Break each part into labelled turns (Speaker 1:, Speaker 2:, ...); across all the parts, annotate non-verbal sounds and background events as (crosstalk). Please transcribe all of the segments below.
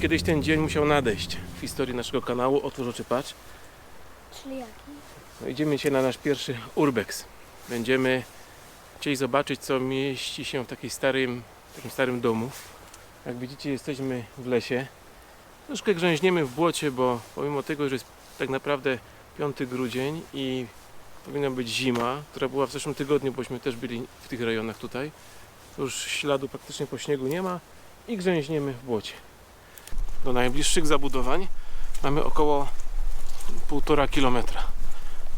Speaker 1: Kiedyś ten dzień musiał nadejść w historii naszego kanału. Otwórz oczy, patrz.
Speaker 2: Czyli jaki?
Speaker 1: No idziemy dzisiaj na nasz pierwszy urbex. Będziemy chcieli zobaczyć, co mieści się w takiej starym, takim starym domu. Jak widzicie, jesteśmy w lesie. Troszkę grzęźniemy w błocie, bo pomimo tego, że jest tak naprawdę 5 grudzień i powinna być zima, która była w zeszłym tygodniu, bośmy też byli w tych rejonach tutaj, to już śladu praktycznie po śniegu nie ma i grzęźniemy w błocie. Do najbliższych zabudowań mamy około 1,5 kilometra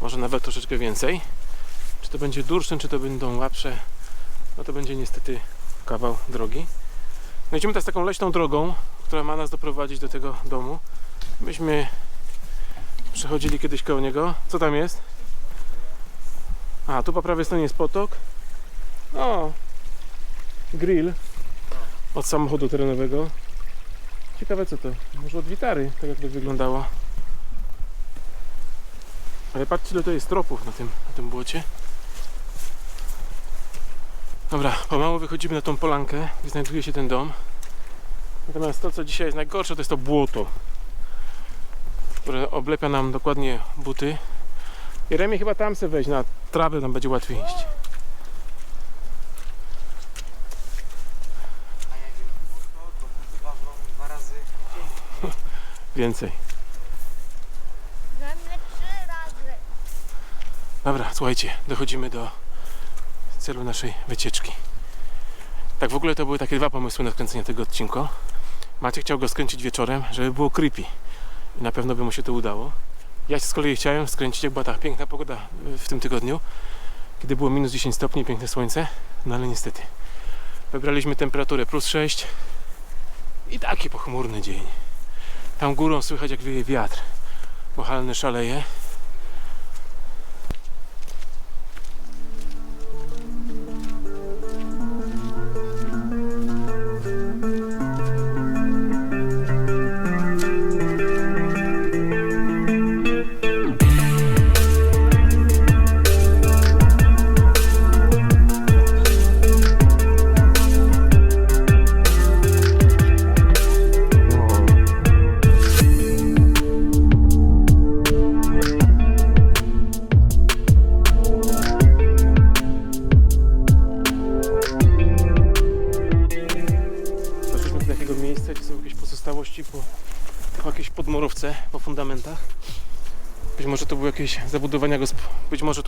Speaker 1: może nawet troszeczkę więcej. Czy to będzie Dursztyn, czy to będą Łapsze, no to będzie niestety kawał drogi. No idziemy teraz taką leśną drogą, która ma nas doprowadzić do tego domu. Myśmy przechodzili kiedyś koło niego. Co tam jest? A, tu po prawej stronie jest potok. O, grill od samochodu terenowego. Ciekawe co to? Może od witary, tak jakby wyglądało. Ale patrzcie, ile to jest tropów na tym, na tym błocie. Dobra, pomału wychodzimy na tą polankę, gdzie znajduje się ten dom. Natomiast to, co dzisiaj jest najgorsze, to jest to błoto, które oblepia nam dokładnie buty. I remię chyba tam se wejść, na trawę tam będzie łatwiej iść.
Speaker 3: A jak jest błoto, to buty ważą dwa razy
Speaker 1: Więcej.
Speaker 2: Ze mnie trzy razy.
Speaker 1: Dobra, słuchajcie, dochodzimy do celu naszej wycieczki. Tak w ogóle to były takie dwa pomysły na skręcenie tego odcinka. Maciek chciał go skręcić wieczorem, żeby było creepy. I na pewno by mu się to udało. Ja z kolei chciałem skręcić, jak była ta piękna pogoda w tym tygodniu, kiedy było minus 10 stopni, piękne słońce, no ale niestety. Wybraliśmy temperaturę plus 6 i taki pochmurny dzień. Tam górą słychać jak wieje wiatr. Mochalny szaleje.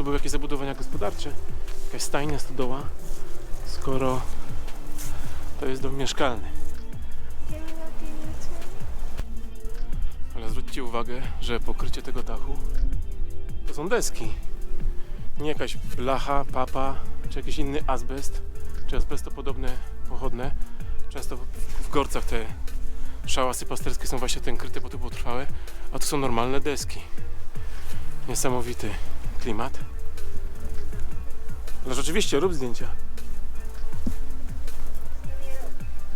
Speaker 1: To były jakieś zabudowania gospodarcze, jakaś stajnia, stodoła, skoro to jest dom mieszkalny. Ale zwróćcie uwagę, że pokrycie tego dachu to są deski. Nie jakaś blacha, papa, czy jakiś inny azbest, czy azbestopodobne pochodne. Często w, gorcach te szałasy pasterskie są właśnie tym kryte, bo to było trwałe, a to są normalne deski. Niesamowity klimat. Ale rzeczywiście, rób zdjęcia.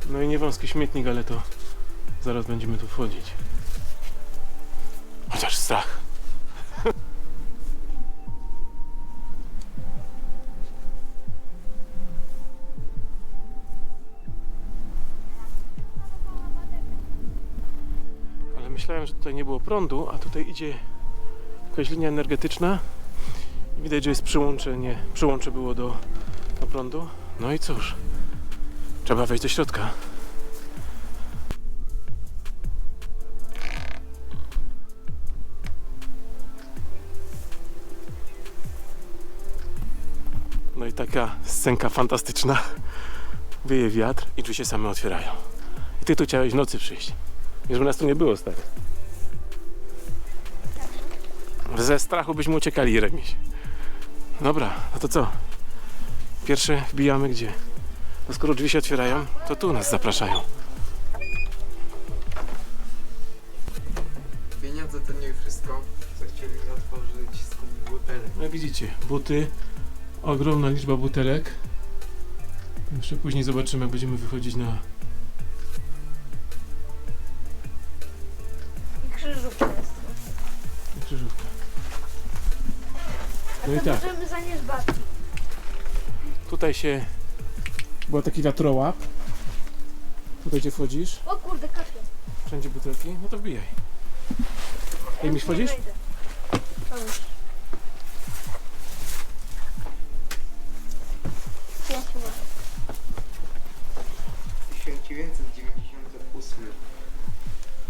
Speaker 1: No i nie wąski śmietnik, ale to zaraz będziemy tu wchodzić. Chociaż strach. (laughs) Ale myślałem, że tutaj nie było prądu, a tutaj idzie jakaś linia energetyczna. Widać, że jest przyłączenie. Przyłącze było do, do prądu. No i cóż, trzeba wejść do środka. No i taka scenka fantastyczna. Wieje wiatr i drzwi się same otwierają. I ty tu chciałeś w nocy przyjść. Już nas tu nie było, stary. Ze strachu byśmy uciekali, Remiś. Dobra, no to co? Pierwsze wbijamy gdzie? No skoro drzwi się otwierają, to tu nas zapraszają.
Speaker 3: Pieniądze to nie wszystko, co chcieli otworzyć z butelek.
Speaker 1: Jak widzicie, buty, ogromna liczba butelek. Jeszcze później zobaczymy, jak będziemy wychodzić na... No i
Speaker 2: to
Speaker 1: tak.
Speaker 2: możemy zanieść batki.
Speaker 1: Tutaj się... Był taki wiatrołap. Tutaj gdzie wchodzisz.
Speaker 2: O kurde, kapie.
Speaker 1: Wszędzie butelki? No to wbijaj. Ej, mi wchodzisz?
Speaker 2: Ja się mogę.
Speaker 3: 1998.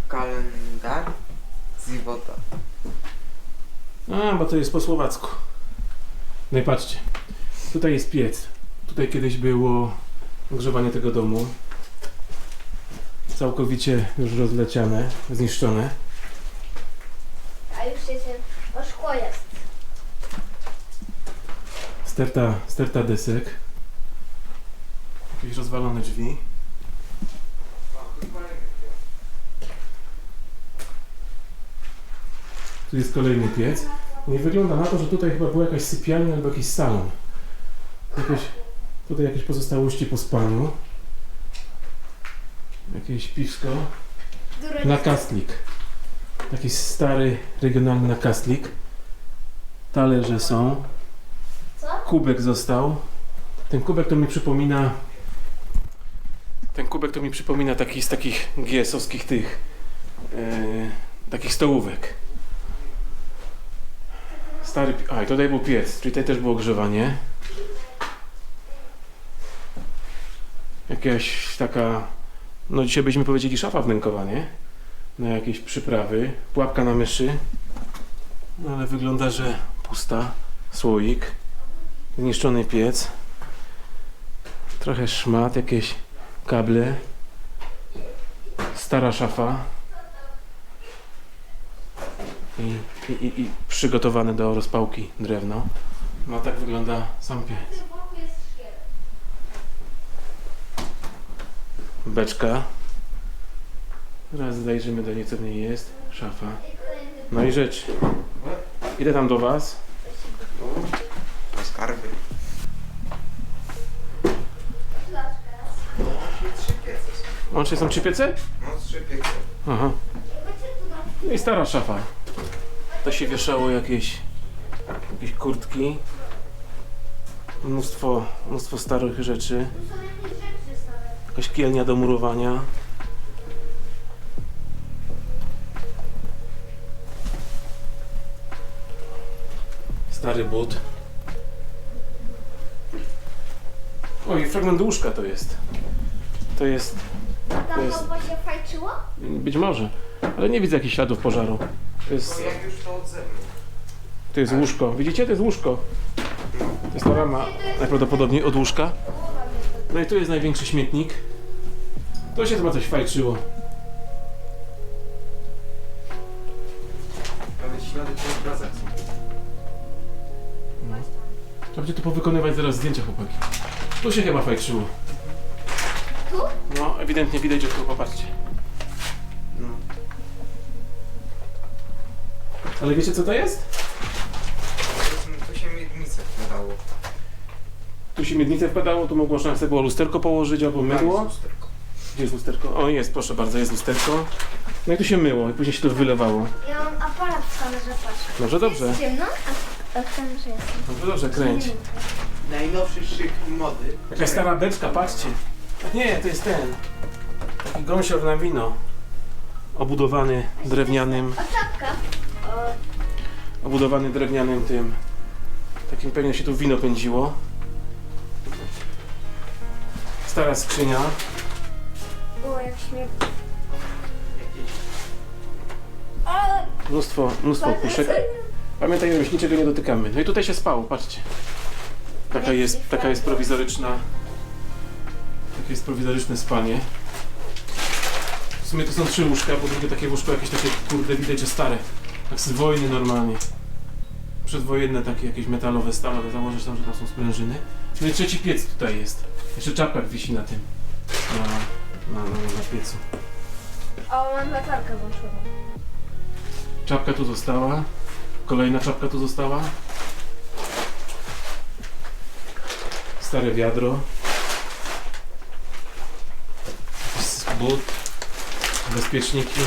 Speaker 3: Kalendar Zivota.
Speaker 1: A, bo to jest po słowacku. No i patrzcie. Tutaj jest piec. Tutaj kiedyś było ogrzewanie tego domu. Całkowicie już rozleciane, zniszczone.
Speaker 2: A już jest, o szkło jest.
Speaker 1: Sterta, sterta desek. Jakieś rozwalone drzwi. Tu jest kolejny piec. Nie wygląda na to, że tutaj chyba była jakaś sypialnia albo jakiś salon. Jakieś, tutaj jakieś pozostałości po spaniu. Jakieś piwsko. Nakastlik. Taki stary, regionalny nakastlik. Talerze są. Kubek został. Ten kubek to mi przypomina. Ten kubek to mi przypomina taki z takich GS-owskich tych. e, takich stołówek. Stary. A, i tutaj był piec, czyli tutaj też było ogrzewanie. Jakaś taka. No dzisiaj byśmy powiedzieli szafa wnękowa, nie? Na jakieś przyprawy. Pułapka na myszy. No ale wygląda, że pusta. Słoik. Zniszczony piec. Trochę szmat, jakieś kable. Stara szafa. I, i, i, przygotowane do rozpałki drewno. No tak wygląda sam piec. Beczka. Teraz zajrzymy do niej, co w niej jest. Szafa. No i rzecz. Idę tam do Was.
Speaker 3: Skarby. Trzy piece są.
Speaker 1: Łącznie są trzy piece?
Speaker 3: No trzy piece.
Speaker 1: Aha. No i stara szafa. To się wieszało jakieś, jakieś kurtki. Mnóstwo, mnóstwo starych rzeczy. Jakaś kielnia do murowania. Stary but. Oj, fragment łóżka to jest. To jest
Speaker 2: Tam
Speaker 1: jest-
Speaker 2: to się fajczyło?
Speaker 1: być może, ale nie widzę jakichś śladów pożaru. To jest,
Speaker 3: To jak już to od zewnątrz.
Speaker 1: to jest łóżko. Widzicie? To jest łóżko. To jest ta rama najprawdopodobniej od łóżka. No i tu jest największy śmietnik. To się chyba coś fajczyło.
Speaker 3: Nawet ślady po obrazach są.
Speaker 1: No. Trzeba będzie tu powykonywać zaraz zdjęcia chłopaki. Tu się chyba fajczyło.
Speaker 2: Tu?
Speaker 1: No, ewidentnie widać, że tu popatrzcie. Ale wiecie co to jest?
Speaker 3: To się miednice nadało.
Speaker 1: Tu się miednicę wpadało, tu można sobie było lusterko położyć albo mydło.
Speaker 3: Tam jest lusterko.
Speaker 1: Gdzie jest lusterko? O, jest, proszę bardzo, jest lusterko. No i tu się myło i później się to wylewało.
Speaker 2: Ja mam aparat w kamerze, patrz.
Speaker 1: Dobrze, dobrze.
Speaker 2: Jest ciemno, a, a w kamerze jest.
Speaker 1: Dobrze, dobrze, kręć.
Speaker 3: Najnowszy szyk mody.
Speaker 1: Jakaś stara beczka, patrzcie. Nie, to jest ten. Taki gąsior na wino. Obudowany drewnianym,
Speaker 2: O, czapka.
Speaker 1: Obudowany drewnianym tym. Takim pewnie się tu wino pędziło. Stara skrzynia.
Speaker 2: było jak O,
Speaker 1: Mnóstwo, mnóstwo puszek. Pamiętaj, żebyś niczego nie dotykamy. No i tutaj się spało, patrzcie. Taka jest, taka jest prowizoryczna. Takie jest prowizoryczne spanie. W sumie to są trzy łóżka, bo drugie takie łóżko jakieś takie, kurde, widać, że stare. Tak z wojny normalnie. Przedwojenne takie jakieś metalowe, stalowe, założysz tam, że tam są sprężyny. No i trzeci piec tutaj jest. Jeszcze czapek wisi na tym. Na, na, na, na piecu.
Speaker 2: o mam latarkę włączoną.
Speaker 1: Czapka tu została. Kolejna czapka tu została. Stare wiadro. But. Bezpieczniki.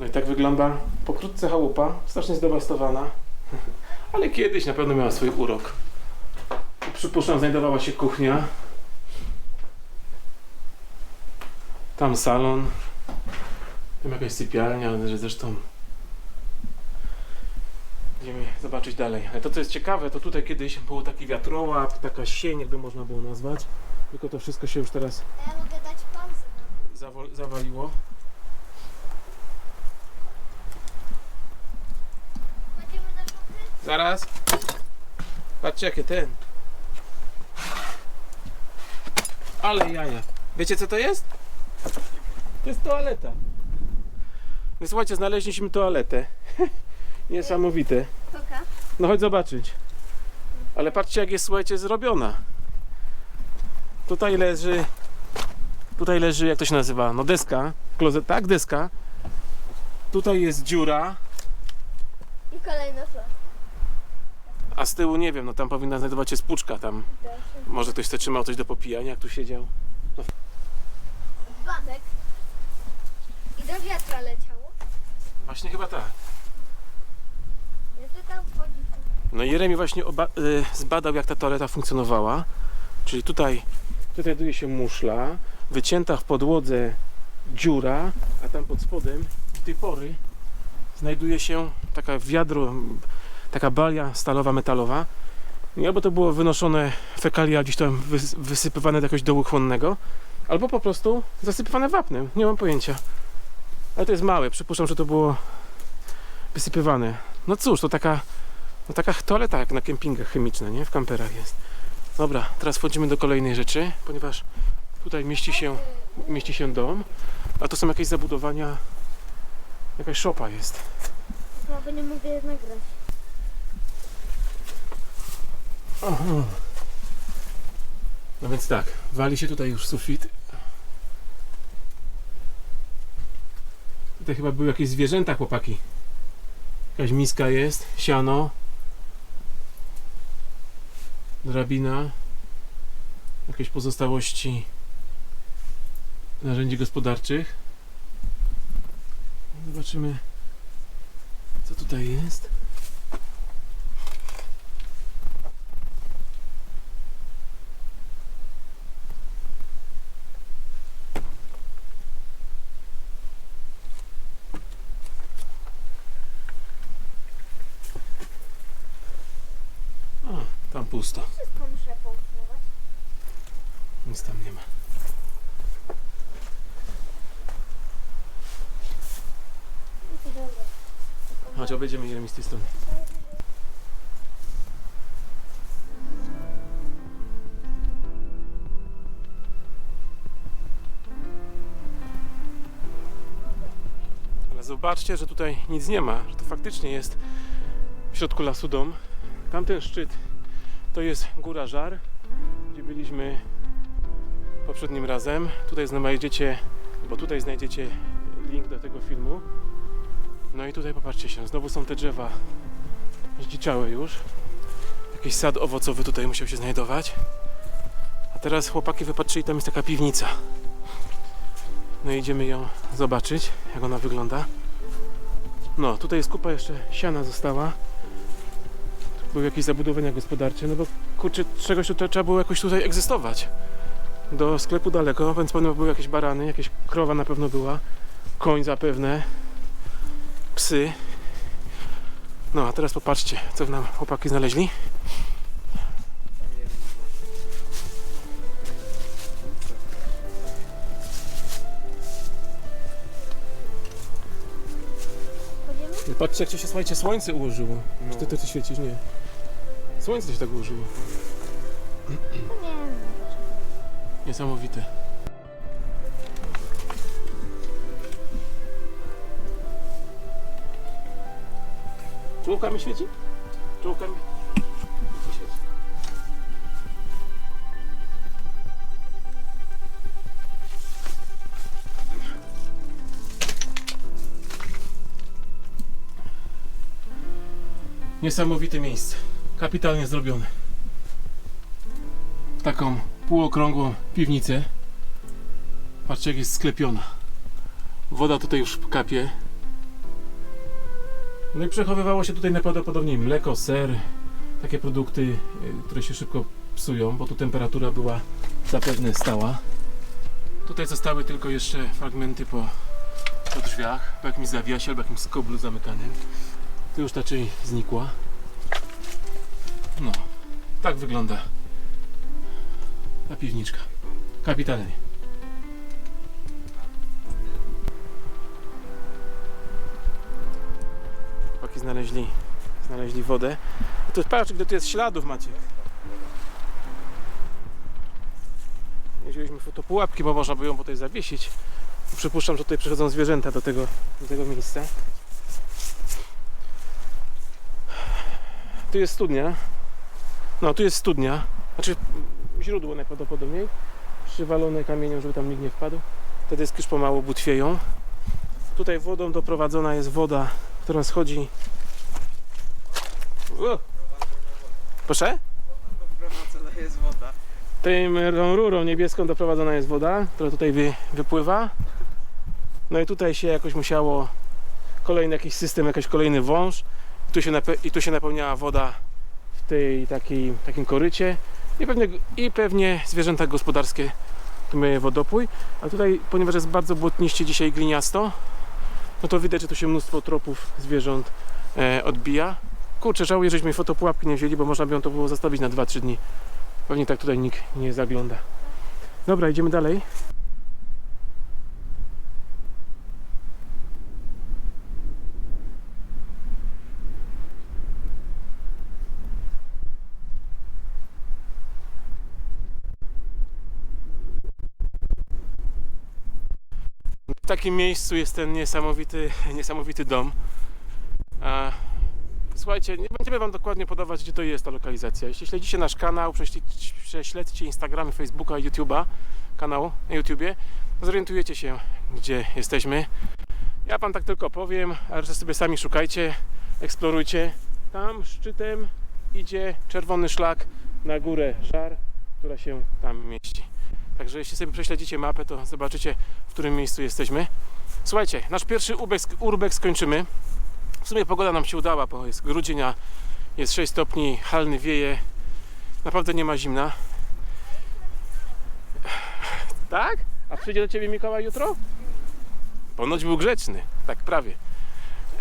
Speaker 1: No i tak wygląda pokrótce chałupa. Strasznie zdewastowana. (laughs) Ale kiedyś na pewno miała swój urok. Przypuszczam, znajdowała się kuchnia. Tam salon. Tam jakaś sypialnia, że zresztą Będziemy zobaczyć dalej. Ale to, co jest ciekawe, to tutaj kiedyś był taki wiatrołap, taka sień, jakby można było nazwać. Tylko to wszystko się już teraz
Speaker 2: ja mogę dać
Speaker 1: zawo- zawaliło. Zaraz. Patrzcie, jakie ten. Ale jaja. Wiecie, co to jest? To jest toaleta. No słuchajcie, znaleźliśmy toaletę. (laughs) Niesamowite.
Speaker 2: Koka.
Speaker 1: No chodź zobaczyć. Ale patrzcie jak jest, słuchajcie, zrobiona. Tutaj leży, tutaj leży, jak to się nazywa, no deska, klozet, tak, deska. Tutaj jest dziura,
Speaker 2: I kolejna szła.
Speaker 1: A z tyłu nie wiem, no tam powinna znajdować się spuczka tam. Może ktoś sobie trzymał coś do popijania, jak tu siedział.
Speaker 2: Dzbanek. I do wiatra leciało.
Speaker 1: Właśnie chyba tak.
Speaker 2: Jeszcze tam wchodzi.
Speaker 1: No Jeremi właśnie oba- y, zbadał, jak ta toaleta funkcjonowała. Czyli tutaj, tutaj znajduje się muszla, wycięta w podłodze dziura, a tam pod spodem do tej pory znajduje się taka wiadro, taka balia stalowa, metalowa. I albo to było wynoszone fekalia gdzieś tam wys- wysypywane do jakiegoś dołu chłonnego, albo po prostu zasypywane wapnem. Nie mam pojęcia. Ale to jest małe. Przypuszczam, że to było wysypywane. No cóż, to taka no taka toaleta jak na kempingach chemiczne, nie? W kamperach jest. Dobra, teraz wchodzimy do kolejnej rzeczy, ponieważ tutaj mieści się, mieści się dom, a to są jakieś zabudowania, jakaś szopa jest.
Speaker 2: Chyba nie mogę nagrać.
Speaker 1: No więc tak, wali się tutaj już sufit. Tutaj chyba były jakieś zwierzęta, chłopaki. Jakaś miska jest, siano. Drabina. Jakieś pozostałości narzędzi gospodarczych. Zobaczymy, co tutaj jest. A, tam pusto.
Speaker 2: Wszystko muszę pousuwać.
Speaker 1: Nic tam nie ma.
Speaker 2: No.
Speaker 1: Chodź, obejdziemy Jeremi z tej strony. Ale zobaczcie, że tutaj nic nie ma, że to faktycznie jest w środku lasu dom. Tamten szczyt to jest Góra Żar, gdzie byliśmy poprzednim razem. Tutaj znajdziecie, bo tutaj znajdziecie link do tego filmu. No i tutaj popatrzcie się, znowu są te drzewa zdziczałe już. Jakiś sad owocowy tutaj musiał się znajdować. A teraz chłopaki wypatrzyli, tam jest taka piwnica. No i idziemy ją zobaczyć, jak ona wygląda. No, tutaj jest kupa jeszcze siana została. Były jakieś zabudowania gospodarcze, no bo kurczę, czegoś tutaj trzeba było jakoś tutaj egzystować. Do sklepu daleko, więc pewno były jakieś barany, jakieś krowa na pewno była, koń zapewne, psy. No a teraz popatrzcie, co nam chłopaki znaleźli. Patrzcie, jak się, słuchajcie, słońce ułożyło.
Speaker 3: No.
Speaker 1: Czy ty to ty świecisz? Nie. Słońce się tak ułożyło. Niesamowite. Czołówka mi świeci? Czołówka mi. Niesamowite miejsce. Kapitalnie zrobione. Taką półokrągłą piwnicę. Patrzcie jak jest sklepiona. Woda tutaj już kapie. No i przechowywało się tutaj najprawdopodobniej mleko, ser, takie produkty, y, które się szybko psują, bo tu temperatura była zapewne stała. Tutaj zostały tylko jeszcze fragmenty po, po drzwiach, po jakimś zawiasie albo jakimś skoblu zamykanym. Tu już raczej znikła. No, tak wygląda ta piwniczka. Kapitalnie. Chłopaki znaleźli, znaleźli wodę. Tu patrz, gdzie tu jest śladów, Maciek. Nie wzięliśmy fotopułapki, bo można by ją tutaj zawiesić. Przypuszczam, że tutaj przychodzą zwierzęta do tego, do tego miejsca. Tu jest studnia. No, tu jest studnia. Znaczy źródło najprawdopodobniej. Przywalone kamieniem, żeby tam nikt nie wpadł. Te deski już pomału butwieją. Tutaj wodą doprowadzona jest woda, która schodzi. O! Proszę?
Speaker 3: Jest woda.
Speaker 1: Tym rurą niebieską doprowadzona jest woda, która tutaj wy, wypływa. No i tutaj się jakoś musiało kolejny jakiś system, jakiś kolejny wąż. Tu się I tu się napełniała woda tej takiej, takim korycie. I pewnie, I pewnie zwierzęta gospodarskie miały wodopój. A tutaj, ponieważ jest bardzo błotniście dzisiaj gliniasto, no to widać, że tu się mnóstwo tropów zwierząt e, odbija. Kurczę, żałuję, żeśmy fotopułapki nie wzięli, bo można by ją to było zostawić na 2-3 dni. Pewnie tak tutaj nikt nie zagląda. Dobra, idziemy dalej. Takim miejscu jest ten niesamowity, niesamowity dom. A, Słuchajcie, nie będziemy Wam dokładnie podawać, gdzie to jest ta lokalizacja. Jeśli śledzicie nasz kanał, prześledźcie Instagramy, Facebooka YouTube'a, kanał na YouTubie, zorientujecie się, gdzie jesteśmy. Ja Wam tak tylko powiem, a resztę sobie sami szukajcie, eksplorujcie. Tam szczytem idzie czerwony szlak na górę Żar, która się tam mieści. Także jeśli sobie prześledzicie mapę, to zobaczycie, w którym miejscu jesteśmy. Słuchajcie, nasz pierwszy urbex, skończymy. W sumie pogoda nam się udała, bo jest grudzień, a jest 6 stopni, halny wieje. Naprawdę nie ma zimna. Tak? A przyjdzie do ciebie Mikołaj jutro? Ponoć był grzeczny, tak prawie.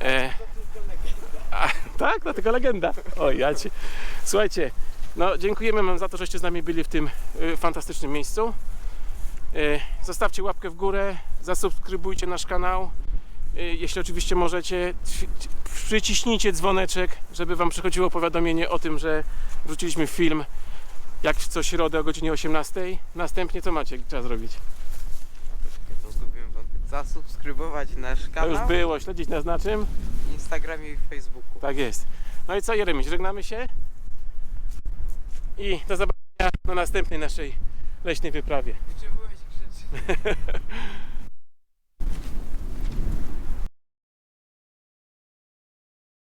Speaker 1: E, a, tak, no tylko legenda. Oj, ja ci. Słuchajcie, no dziękujemy wam za to, żeście z nami byli w tym y, fantastycznym miejscu. E, zostawcie łapkę w górę, zasubskrybujcie nasz kanał. Y, Jeśli oczywiście możecie, przyciśnijcie dzwoneczek, żeby Wam przychodziło powiadomienie o tym, że wrzuciliśmy film jak co środę o godzinie 18. Następnie co macie trzeba zrobić?
Speaker 3: To. Zasubskrybować nasz
Speaker 1: To
Speaker 3: kanał
Speaker 1: już było, śledzić nas na czym?
Speaker 3: w Instagramie i Facebooku.
Speaker 1: Tak jest. No i co Jeremy, żegnamy się i do zobaczenia na następnej naszej leśnej wyprawie.
Speaker 3: Gdzie byłeś grzeczny? (laughs)